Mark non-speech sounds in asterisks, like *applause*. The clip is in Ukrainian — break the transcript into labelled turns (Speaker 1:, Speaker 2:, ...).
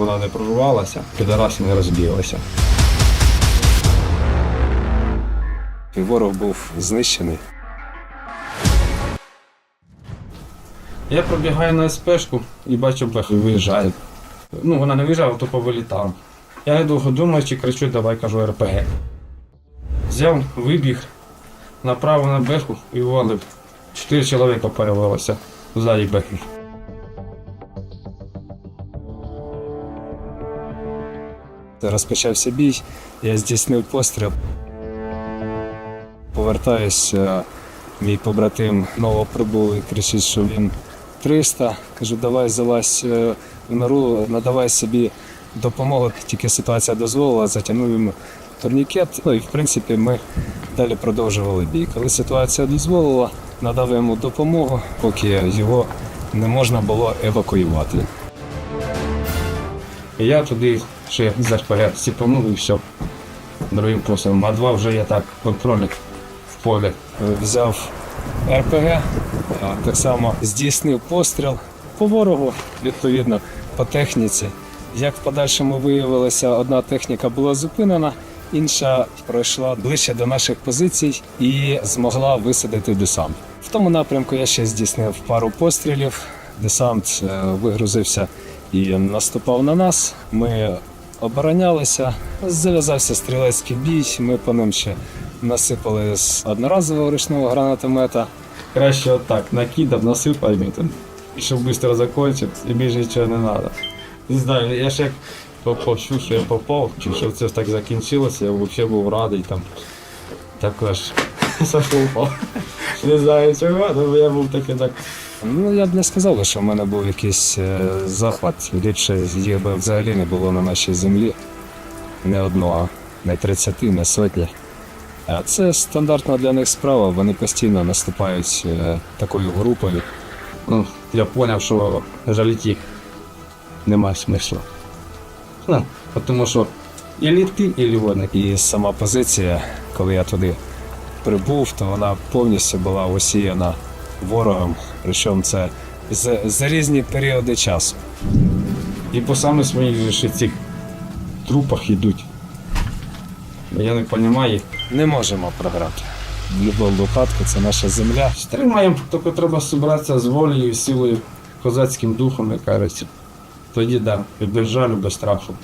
Speaker 1: вона не прорвалася, підарасі не розбіглася.
Speaker 2: Ворог був знищений.
Speaker 1: Я пробігаю на СПшку і бачу бех виїжджає. Ну, вона не виїжджала, то повилітала. Я недовго думаючи, кричу, давай кажу РПГ. Взяв, вибіг, направо на беху і валив. Чотири чоловіка перевелося ззаді бехи.
Speaker 2: Розпочався бій, я здійснив постріл. Повертаюсь, е, мій побратим новоприбулий кричить, що він 300. Кажу, давай залазь е, в нору, надавай собі допомогу. Тільки ситуація дозволила, затягнув йому турнікет. Ну і в принципі ми далі продовжували бій. Коли ситуація дозволила, надав йому допомогу, поки його не можна було евакуювати.
Speaker 1: І я туди ще захпаряд сіпанув і все. Другим посилом. А два вже я так контролю в полі.
Speaker 2: взяв РПГ, так само здійснив постріл по ворогу, відповідно, по техніці. Як в подальшому виявилося, одна техніка була зупинена, інша пройшла ближче до наших позицій і змогла висадити десант. В тому напрямку я ще здійснив пару пострілів. Десант е, вигрузився і наступав на нас. Ми оборонялися, зав'язався стрілецький бій. Ми по ним ще насипали з одноразового ручного гранатомета.
Speaker 1: Краще отак, накидав, насипав і щоб швидко закінчив, і більше нічого не треба. Не знаю, я ж як попав, що я попав, чи що це так закінчилося, я взагалі був радий там. Також *laughs* заслухав. Не знаю чого, але я був такий так.
Speaker 2: Ну я б не сказав, що в мене був якийсь е, захват. Рідше їх взагалі не було на нашій землі. Не одного, не 30, не сотні. А це стандартна для них справа. Вони постійно наступають е, такою групою.
Speaker 1: Ну, я зрозумів, що жаліти їх немає смислу. Ну, тому що і ти, і вони.
Speaker 2: І сама позиція, коли я туди прибув, то вона повністю була осіяна ворогом. Причому це за, за різні періоди часу.
Speaker 1: І по саме своїх же цих трупах йдуть. Я не розумію.
Speaker 2: Не можемо програти. В будь-якому це наша земля.
Speaker 1: Стримаємо, тільки треба зібратися з волею, і силою, козацьким духом, як кажеться. Тоді да, без жалю, без страху.